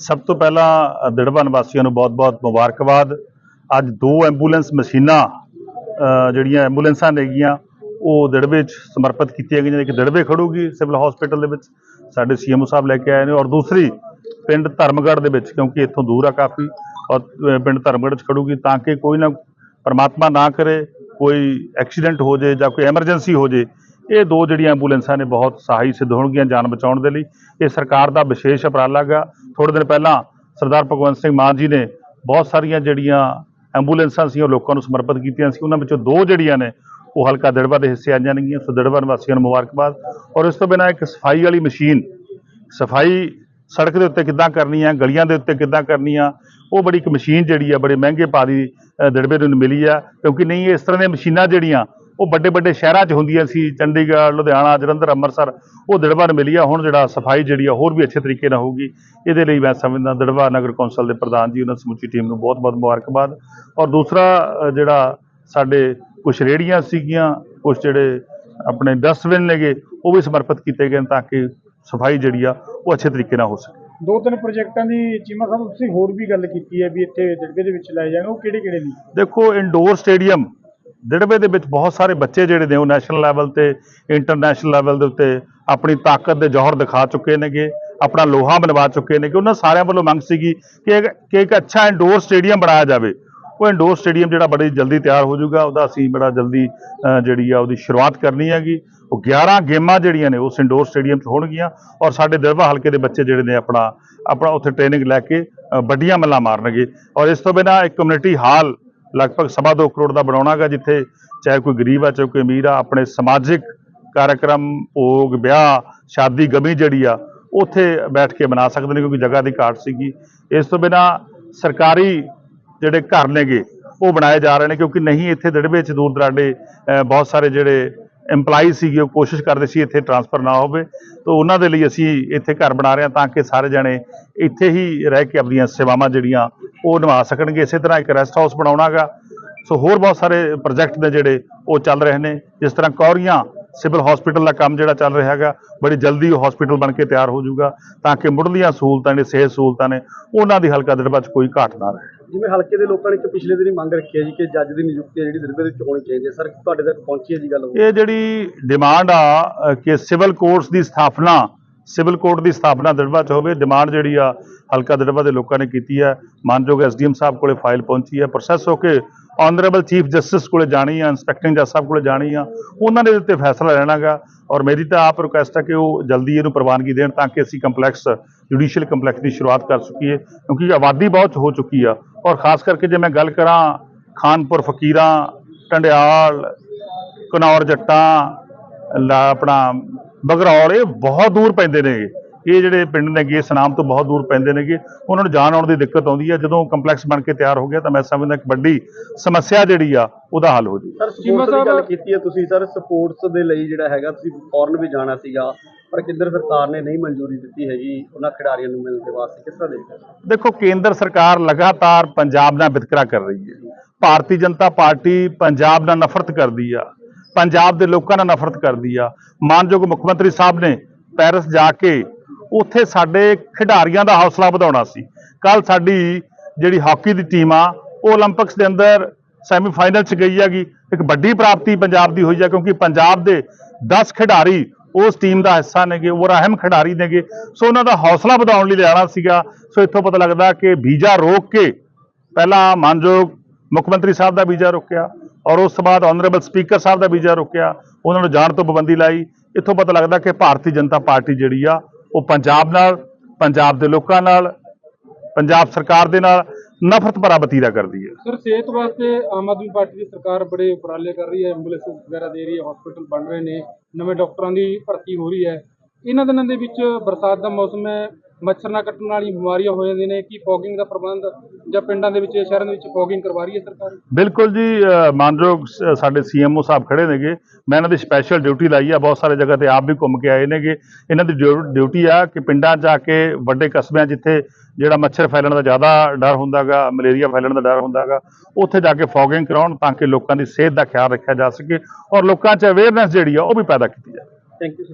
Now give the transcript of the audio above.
ਸਭ ਤੋਂ ਪਹਿਲਾਂ ਅ, ਦਿੜਬਾ ਨਿਵਾਸੀਆਂ ਨੂੰ ਬਹੁਤ-ਬਹੁਤ ਮੁਬਾਰਕਬਾਦ। ਅੱਜ ਦੋ ਐਂਬੂਲੈਂਸ ਮਸ਼ੀਨਾਂ ਜਿਹੜੀਆਂ ਐਂਬੂਲੈਂਸਾਂ ਨੇਗੀਆਂ ਉਹ ਦਿੜਬੇ 'ਚ ਸਮਰਪਿਤ ਕੀਤੀਆਂ ਗਈਆਂ ਇੱਕ ਦਿੜਬੇ ਖੜੂਗੀ ਸਿਵਲ ਹਸਪੀਟਲ ਦੇ ਵਿੱਚ ਸਾਡੇ ਸੀਐਮਓ ਸਾਹਿਬ ਲੈ ਕੇ ਆਏ ਨੇ। ਔਰ ਦੂਸਰੀ ਪਿੰਡ ਧਰਮਗੜ੍ਹ ਦੇ ਵਿੱਚ ਕਿਉਂਕਿ ਇੱਥੋਂ ਦੂਰ ਆ ਕਾਫੀ ਔਰ ਪਿੰਡ ਧਰਮਗੜ੍ਹ 'ਚ ਖੜੂਗੀ ਤਾਂ ਕਿ ਕੋਈ ਨਾ ਪਰਮਾਤਮਾ ਨਾ ਕਰੇ ਕੋਈ ਐਕਸੀਡੈਂਟ ਹੋ ਜੇ ਜਾਂ ਕੋਈ ਐਮਰਜੈਂਸੀ ਹੋ ਜੇ ਇਹ ਦੋ ਜਿਹੜੀਆਂ ਐਂਬੂਲੈਂਸਾਂ ਨੇ ਬਹੁਤ ਸਹਾਈ ਸਿੱਧ ਹੋਣਗੀਆਂ ਜਾਨ ਬਚਾਉਣ ਦੇ ਲਈ। ਇਹ ਸਰਕਾਰ ਦਾ ਵਿਸ਼ੇਸ਼ ਉਪਰਾਲਾ ਗਾ ਥੋੜੇ ਦਿਨ ਪਹਿਲਾਂ ਸਰਦਾਰ ਭਗਵੰਤ ਸਿੰਘ ਮਾਨ ਜੀ ਨੇ ਬਹੁਤ ਸਾਰੀਆਂ ਜਿਹੜੀਆਂ ਐਂਬੂਲੈਂਸਾਂ ਸੀ ਉਹ ਲੋਕਾਂ ਨੂੰ ਸਮਰਪਿਤ ਕੀਤੀਆਂ ਸੀ। ਉਹਨਾਂ ਵਿੱਚੋਂ ਦੋ ਜਿਹੜੀਆਂ ਨੇ ਉਹ ਹਲਕਾ ਦਿੜਬਾ ਦੇ ਹਿੱਸੇ ਆ ਜਾਣਗੀਆਂ। ਸੋ ਦਿੜਬਾ ਨਿਵਾਸੀਆਂ ਨੂੰ ਮੁਬਾਰਕਬਾਦ। ਔਰ ਇਸ ਤੋਂ ਬਿਨਾਂ ਇੱਕ ਸਫ਼ਾਈ ਵਾਲੀ ਮਸ਼ੀਨ ਸਫ਼ਾਈ ਸੜਕ ਦੇ ਉੱਤੇ ਕਿੱਦਾਂ ਕਰਨੀ ਆ ਗਲੀਆਂ ਦੇ ਉੱਤੇ ਕਿੱਦਾਂ ਕਰਨੀ ਆ ਉਹ ਬੜੀ ਇੱਕ ਮਸ਼ੀਨ ਜਿਹੜੀ ਆ ਬੜੇ ਮਹਿੰਗੇ ਪਾ ਦੀ ਅ, ਨੂੰ ਮਿਲੀ ਆ। ਕਿਉਂਕਿ ਨਹੀਂ ਇਸ ਤਰ੍ਹਾਂ ਦੀਆਂ ਮਸ਼ੀਨਾਂ ਜਿਹੜੀਆਂ ਉਹ ਵੱਡੇ ਵੱਡੇ ਸ਼ਹਿਰਾਂ 'ਚ ਹੁੰਦੀਆਂ ਸੀ ਚੰਡੀਗੜ੍ਹ ਲੁਧਿਆਣਾ ਜਲੰਧਰ ਅੰਮ੍ਰਿਤਸਰ ਉਹ ਦਿੜਬਾ ਨੂੰ ਮਿਲੀ ਆ ਹੁਣ ਜਿਹੜਾ ਸਫ਼ਾਈ ਜਿਹੜੀ ਆ ਹੋਰ ਵੀ ਅੱਛੇ ਤਰੀਕੇ ਨਾਲ ਹੋਊਗੀ। ਇਹਦੇ ਲਈ ਮੈਂ ਸਮਝਦਾ ਦਿੜਬਾ ਨਗਰ ਕੌਂਸਲ ਦੇ ਪ੍ਰਧਾਨ ਜੀ ਉਹਨਾਂ ਸਮੁੱਚੀ ਟੀਮ ਨੂੰ ਬਹੁਤ ਬਹੁਤ ਮੁਬਾਰਕਬਾਦ। ਔਰ ਦੂਸਰਾ ਜਿਹੜਾ ਸਾਡੇ ਕੁਝ ਰੇੜੀਆਂ ਸੀਗੀਆਂ ਕੁਝ ਜਿਹੜੇ ਆਪਣੇ ਡਸਟਬਿਨ ਨੇਗੇ ਉਹ ਵੀ ਸਮਰਪਿਤ ਕੀਤੇ ਗਏ ਤਾਂ ਕਿ ਸਫ਼ਾਈ ਜਿਹੜੀ ਆ ਉਹ ਅੱਛੇ ਤਰੀਕੇ ਨਾਲ ਹੋ ਸਕੇ। ਦੋ ਤਿੰਨ ਪ੍ਰੋਜੈਕਟਾਂ ਦੀ ਚੀਮਾ ਸਾਹਿਬ ਤੁਸੀਂ ਹੋਰ ਵੀ ਗੱਲ ਕੀਤੀ ਹੈ ਵੀ ਇੱਥੇ ਦਿੜਬੇ ਦੇ ਵਿੱਚ ਲਾਏ ਜਾਣ ਉਹ ਕਿਹੜੇ ਕਿਹੜੇ ਨੇ? ਦੇਖੋ ਇੰਡੋਰ ਸਟੇਡੀਅਮ ਦਿੜਬੇ ਦੇ ਵਿੱਚ ਬਹੁਤ ਸਾਰੇ ਬੱਚੇ ਜਿਹੜੇ ਨੇ ਉਹ ਨੈਸ਼ਨਲ ਲੈਵਲ ਤੇ ਇੰਟਰਨੈਸ਼ਨਲ ਲੈਵਲ ਦੇ ਉੱਤੇ ਆਪਣੀ ਤਾਕਤ ਦੇ ਜ਼ੋਹਰ ਦਿਖਾ ਚੁੱਕੇ ਨੇਗੇ, ਆਪਣਾ ਲੋਹਾ ਬਣਵਾ ਚੁੱਕੇ ਨੇ ਕਿ ਉਹਨਾਂ ਸਾਰਿਆਂ ਵੱਲੋਂ ਮੰਗ ਸੀਗੀ ਕਿ ਇੱਕ- ਕਿ ਇੱਕ ਅੱਛਾ ਇੰਡੋਰ ਸਟੇਡੀਅਮ ਬਣਾਇਆ ਜਾਵੇ। ਉਹ ਇੰਡੋਰ ਸਟੇਡੀਅਮ ਜਿਹੜਾ ਬੜੀ ਜਲਦੀ ਤਿਆਰ ਹੋ ਜਾਊਗਾ, ਉਹਦਾ ਅਸੀਂ ਬੜਾ ਜਲਦੀ ਜਿਹੜੀ ਆ ਉਹਦੀ ਸ਼ੁਰੂਆਤ ਕਰਨੀ ਹੈਗੀ। ਉਹ 11 ਗੇਮਾਂ ਜਿਹੜੀਆਂ ਨੇ ਉਸ ਇੰਡੋਰ ਸਟੇਡੀਅਮ 'ਚ ਹੋਣਗੀਆਂ ਔਰ ਸਾਡੇ ਦਿੜਬਾ ਹਲਕੇ ਦੇ ਬੱਚੇ ਜਿਹੜੇ ਨੇ ਆਪਣਾ ਆਪਣਾ ਉੱਥੇ ਟ੍ਰੇਨਿੰਗ ਲੈ ਕੇ ਵੱਡੀਆਂ ਮੱਲਾਂ ਮਾਰਨਗੇ। ਔਰ ਇਸ ਤੋਂ ਬਿਨਾਂ ਇੱਕ ਕਮਿਊਨਿਟੀ ਹਾਲ ਲਗਭਗ ਸਵਾ ਦੋ ਕਰੋੜ ਦਾ ਬਣਾਉਣਾਗਾ ਜਿੱਥੇ ਚਾਹੇ ਕੋਈ ਗਰੀਬ ਆ, ਚਾਹੇ ਕੋਈ ਅਮੀਰ ਆ, ਆਪਣੇ ਸਮਾਜਿਕ ਕਾਰਜਕ੍ਰਮ ਭੋਗ, ਵਿਆਹ, ਸ਼ਾਦੀ, ਗਮੀ ਜਿਹੜੀ ਆ, ਉੱਥੇ ਬੈਠ ਕੇ ਬਣਾ ਸਕਦੇ ਨੇ, ਕਿਉਂਕਿ ਜਗ੍ਹਾ ਦੀ ਘਾਟ ਸੀਗੀ। ਇਸ ਤੋਂ ਬਿਨਾਂ ਸਰਕਾਰੀ ਜਿਹੜੇ ਘਰ ਨੇਗੇ, ਉਹ ਬਣਾਏ ਜਾ ਰਹੇ ਨੇ, ਕਿਉਂਕਿ ਨਹੀਂ, ਇੱਥੇ ਦਿੜਬੇ ਚ ਦੂਰ ਦਰਾਡੇ ਬਹੁਤ ਸਾਰੇ ਜਿਹੜੇ EMPLOYEE ਸੀਗੇ, ਉਹ ਕੋਸ਼ਿਸ਼ ਕਰਦੇ ਸੀ ਇੱਥੇ ਟਰਾਂਸਫਰ ਨਾ ਹੋਵੇ। ਤਾਂ ਉਹਨਾਂ ਦੇ ਲਈ ਅਸੀਂ ਇੱਥੇ ਘਰ ਬਣਾ ਰਹੇ ਹਾਂ, ਤਾਂ ਕਿ ਸਾਰੇ ਜਣੇ ਇੱਥੇ ਹੀ ਰਹਿ ਕੇ ਆਪਣੀਆਂ ਸੇਵਾਵਾਂ ਜਿਹੜੀਆਂ ਉਹ ਨਿਭਾ ਸਕਣਗੇ। ਇਸੇ ਤਰ੍ਹਾਂ ਇੱਕ ਰੈਸਟ ਹਾਊਸ ਬਣਾਉਣਾਗਾ। ਸੋ ਹੋਰ ਬਹੁਤ ਸਾਰੇ ਪ੍ਰੋਜੈਕਟ ਨੇ ਜਿਹੜੇ ਉਹ ਚੱਲ ਰਹੇ ਨੇ। ਜਿਸ ਤਰ੍ਹਾਂ ਕੌਰੀਆਂ ਸਿਵਲ ਹਸਪੀਟਲ ਦਾ ਕੰਮ ਜਿਹੜਾ ਚੱਲ ਰਿਹਾ ਹੈਗਾ ਬੜੀ ਜਲਦੀ ਉਹ ਹਸਪੀਟਲ ਬਣ ਕੇ ਤਿਆਰ ਹੋ ਜਾਊਗਾ ਤਾਂ ਕਿ ਮੁੱਢਲੀਆਂ ਸਹੂਲਤਾਂ ਨੇ ਸਿਹਤ ਸਹੂਲਤਾਂ ਨੇ ਉਹਨਾਂ ਦੀ ਹਲਕਾ ਦਿੜਬਾ 'ਚ ਕੋਈ ਘਾਟ ਨਾ ਰਹੇ। ਜਿਵੇਂ ਹਲਕੇ ਦੇ ਲੋਕਾਂ ਨੇ ਇੱਕ ਪਿਛਲੇ ਦਿਨੀ ਮੰਗ ਰੱਖੀ ਹੈ ਜੀ ਕਿ ਜੱਜ ਦੀ ਨਿਯੁਕਤੀ ਹੈ ਜਿਹੜੀ ਦਿੜਬੇ ਦੇ ਵਿੱਚ ਹੋਣੀ ਚਾਹੀਦੀ ਹੈ। ਸਰ ਤੁਹਾਡੇ ਤੱਕ ਪਹੁੰਚੀ ਹੈ ਜੀ ਗੱਲ ਇਹ ਜਿਹੜੀ ਡਿਮਾਂਡ ਆ ਕਿ ਸਿਵਲ ਕੋਰਟਸ ਦੀ ਸਥਾਪਨਾ ਸਿਵਲ ਕੋਰਟ ਦੀ ਸਥਾਪਨਾ ਦੜਬਾ 'ਚ ਹੋਵੇ, ਡਿਮਾਂਡ ਜਿਹੜੀ ਆ, ਹਲਕਾ ਦੜਬਾ ਦੇ ਲੋਕਾਂ ਨੇ ਕੀਤੀ ਹੈ। ਮਾਨਯੋਗ ਐਸਡੀਐਮ ਸਾਹਿਬ ਕੋਲੇ ਫਾਈਲ ਪਹੁੰਚੀ ਹੈ। ਪ੍ਰੋਸੈਸ ਹੋ ਕੇ ਆਨਰੇਬਲ ਚੀਫ ਜਸਟਿਸ ਕੋਲੇ ਜਾਣੀ ਆ ਇੰਸਪੈਕਟਿੰਗ ਜੱਜ ਸਾਹਿਬ ਕੋਲੇ ਜਾਣੀ ਆ, ਉਹਨਾਂ ਦੇ ਉੱਤੇ ਫੈਸਲਾ ਲੈਣਾਗਾ। ਔਰ ਮੇਰੀ ਤਾਂ ਆਪ ਰਿਕੁਐਸਟ ਹੈ ਕਿ ਉਹ ਜਲਦੀ ਇਹਨੂੰ ਪ੍ਰਵਾਨਗੀ ਦੇਣ ਤਾਂ ਕਿ ਅਸੀਂ ਕੰਪਲੈਕਸ ਜੁਡੀਸ਼ੀਅਲ ਕੰਪਲੈਕਸ ਦੀ ਸ਼ੁਰੂਆਤ ਕਰ ਸਕੀਏ, ਕਿਉਂਕਿ ਆਬਾਦੀ ਬਹੁਤ ਹੋ ਚੁੱਕੀ ਆ। ਔਰ ਖਾਸ ਕਰਕੇ ਜੇ ਮੈਂ ਗੱਲ ਕਰਾਂ ਖਾਨਪੁਰ, ਫਕੀਰਾਂ, ਟੰਡਿਆਲ ਘਨੌਰ ਜੱਟਾਂ, ਲਾ ਆਪਣਾ ਬਗਰੌਰ ਇਹ ਬਹੁਤ ਦੂਰ ਪੈਂਦੇ ਨੇਗੇ। ਇਹ ਜਿਹੜੇ ਪਿੰਡ ਨੇਗੇ ਸਨਾਮ ਤੋਂ ਬਹੁਤ ਦੂਰ ਪੈਂਦੇ ਨੇਗੇ। ਉਹਨਾਂ ਨੂੰ ਜਾਣ ਆਉਣ ਦੀ ਦਿੱਕਤ ਆਉਂਦੀ ਹੈ ਜਦੋਂ ਕੰਪਲੈਕਸ ਬਣ ਕੇ ਤਿਆਰ ਹੋ ਗਿਆ ਤਾਂ ਮੈਂ ਸਮਝਦਾ ਇੱਕ ਵੱਡੀ ਸਮੱਸਿਆ ਜਿਹੜੀ ਆ ਉਹਦਾ ਹੱਲ ਹੋ ਜੂ ਸਰ ਸਪੋਰਟਸ ਦੀ ਗੱਲ ਕੀਤੀ ਹੈ ਤੁਸੀਂ ਸਰ। ਸਪੋਰਟਸ ਦੇ ਲਈ ਜਿਹੜਾ ਹੈਗਾ ਤੁਸੀਂ ਫੋਰਨ ਵੀ ਜਾਣਾ ਸੀਗਾ ਪਰ ਕੇਂਦਰ ਸਰਕਾਰ ਨੇ ਨਹੀਂ ਮਨਜ਼ੂਰੀ ਦਿੱਤੀ ਹੈਗੀ। ਉਹਨਾਂ ਖਿਡਾਰੀਆਂ ਨੂੰ ਮਿਲਣ ਦੇ ਵਾਸਤੇ ਕਿਸ ਤਰ੍ਹਾਂ ਦੇਖਦੇ ਹੋ? ਦੇਖੋ ਕੇਂਦਰ ਸਰਕਾਰ ਲਗਾਤਾਰ ਪੰਜਾਬ ਨਾਲ ਵਿਤਕਰਾ ਕਰ ਰਹੀ ਹੈ। ਭਾਰਤੀ ਜਨਤਾ ਪਾਰਟੀ ਪੰਜਾਬ ਨਾਲ ਨਫ਼ਰਤ ਕਰਦੀ ਆ। ਪੰਜਾਬ ਦੇ ਲੋਕਾਂ ਨਾਲ ਨਫ਼ਰਤ ਕਰਦੀ ਆ। ਮਾਨਯੋਗ ਮੁੱਖ ਮੰਤਰੀ ਸਾਹਿਬ ਨੇ ਪੈਰਿਸ ਜਾ ਕੇ ਉੱਥੇ ਸਾਡੇ ਖਿਡਾਰੀਆਂ ਦਾ ਹੌਸਲਾ ਵਧਾਉਣਾ ਸੀ। ਕੱਲ ਸਾਡੀ ਜਿਹੜੀ ਹਾਕੀ ਦੀ ਟੀਮ ਆ, ਉਹ 올림픽ਸ ਦੇ ਅੰਦਰ ਸੈਮੀਫਾਈਨਲ 'ਚ ਗਈ ਹੈਗੀ। ਇੱਕ ਵੱਡੀ ਪ੍ਰਾਪਤੀ ਪੰਜਾਬ ਦੀ ਹੋਈ ਆ, ਕਿਉਂਕਿ ਪੰਜਾਬ ਦੇ 10 ਖਿਡਾਰੀ ਉਸ ਟੀਮ ਦਾ ਹਿੱਸਾ ਨੇਗੇ ਉਹ ਰਹਿਮ ਖਿਡਾਰੀ ਨੇਗੇ। ਸੋ ਉਹਨਾਂ ਦਾ ਹੌਸਲਾ ਵਧਾਉਣ ਲਈ ਲਿਆਣਾ ਸੀਗਾ। ਸੋ ਇੱਥੋਂ ਪਤਾ ਲੱਗਦਾ ਕਿ ਵੀਜ਼ਾ ਰੋਕ ਕੇ ਪਹਿਲਾਂ ਮਾਨਯੋਗ ਮੁੱਖ ਮੰਤਰੀ ਸਾਹਿਬ ਦਾ ਵੀਜ਼ਾ ਰੋਕਿਆ। ਔਰ ਉਸ ਤੋਂ ਬਾਅਦ ਆਨਰੇਬਲ ਸਪੀਕਰ ਸਾਹਿਬ ਦਾ ਵੀਜ਼ਾ ਰੋਕਿਆ, ਉਹਨਾਂ ਨੂੰ ਜਾਣ ਤੋਂ ਪਾਬੰਦੀ ਲਾਈ। ਇੱਥੋਂ ਪਤਾ ਲੱਗਦਾ ਕਿ ਭਾਰਤੀ ਜਨਤਾ ਪਾਰਟੀ ਜਿਹੜੀ ਆ, ਉਹ ਪੰਜਾਬ ਨਾਲ, ਪੰਜਾਬ ਦੇ ਲੋਕਾਂ ਨਾਲ, ਪੰਜਾਬ ਸਰਕਾਰ ਦੇ ਨਾਲ ਨਫ਼ਰਤ ਭਰਾ ਬਤੀਰਾ ਕਰਦੀ ਹੈ। ਸਰ, ਸਿਹਤ ਵਾਸਤੇ ਆਮ ਆਦਮੀ ਪਾਰਟੀ ਦੀ ਸਰਕਾਰ ਬੜੇ ਉਪਰਾਲੇ ਕਰ ਰਹੀ ਹੈ ਐਂਬੂਲੈਂਸ ਵਗੈਰਾ ਦੇ ਰਹੀ ਹੈ ਹਸਪੀਟਲ ਬਣ ਰਹੇ ਨੇ, ਨਵੇਂ ਡਾਕਟਰਾਂ ਦੀ ਭਰਤੀ ਹੋ ਰਹੀ ਹੈ। ਇਹਨਾਂ ਦਿਨਾਂ ਦੇ ਵਿੱਚ ਬਰਸਾਤ ਦਾ ਮੌਸਮ ਹੈ ਮੱਛਰ ਨਾਲ ਕੱਟਣ ਵਾਲੀ ਬਿਮਾਰੀਆਂ ਹੋ ਜਾਂਦੀਆਂ ਨੇ ਕੀ ਫੌਗਿੰਗ ਦਾ ਪ੍ਰਬੰਧ ਜਾਂ ਪਿੰਡਾਂ ਦੇ ਵਿੱਚ ਸ਼ਹਿਰਾਂ ਦੇ ਵਿੱਚ ਫੌਗਿੰਗ ਕਰਵਾ ਰਹੀ ਹੈ ਸਰਕਾਰ? ਬਿਲਕੁਲ ਜੀ ਮਾਨਯੋਗ ਸਾਡੇ ਸੀਐਮਓ ਸਾਹਿਬ ਖੜੇ ਨੇਗੇ। ਮੈਂ ਇਹਨਾਂ ਦੀ ਸਪੈਸ਼ਲ ਡਿਊਟੀ ਲਾਈ ਆ ਬਹੁਤ ਸਾਰੇ ਜਗ੍ਹਾ ਤੇ ਆਪ ਵੀ ਘੁੰਮ ਕੇ ਆਏ ਨੇਗੇ। ਇਹਨਾਂ ਦੀ ਡਿਊ- ਡਿਊਟੀ ਆ ਕਿ ਪਿੰਡਾਂ 'ਚ ਜਾ ਕੇ ਵੱਡੇ ਕਸਬਿਆਂ ਜਿੱਥੇ ਜਿਹੜਾ ਮੱਛਰ ਫੈਲਣ ਦਾ ਜ਼ਿਆਦਾ ਡਰ ਹੁੰਦਾਗਾ ਮਲੇਰੀਆ ਫੈਲਣ ਦਾ ਡਰ ਹੁੰਦਾਗਾ ਉੱਥੇ ਜਾ ਕੇ ਫੌਗਿੰਗ ਕਰਾਉਣ ਤਾਂ ਕਿ ਲੋਕਾਂ ਦੀ ਸਿਹਤ ਦਾ ਖਿਆਲ ਰੱਖਿਆ ਜਾ ਸਕੇ ਔਰ ਲੋਕਾਂ 'ਚ ਅਵੇਅਰਨੈਸ ਜਿਹੜੀ ਆ ਉਹ ਵੀ ਪੈਦਾ ਕੀਤੀ ਜਾਵੇ। Thank you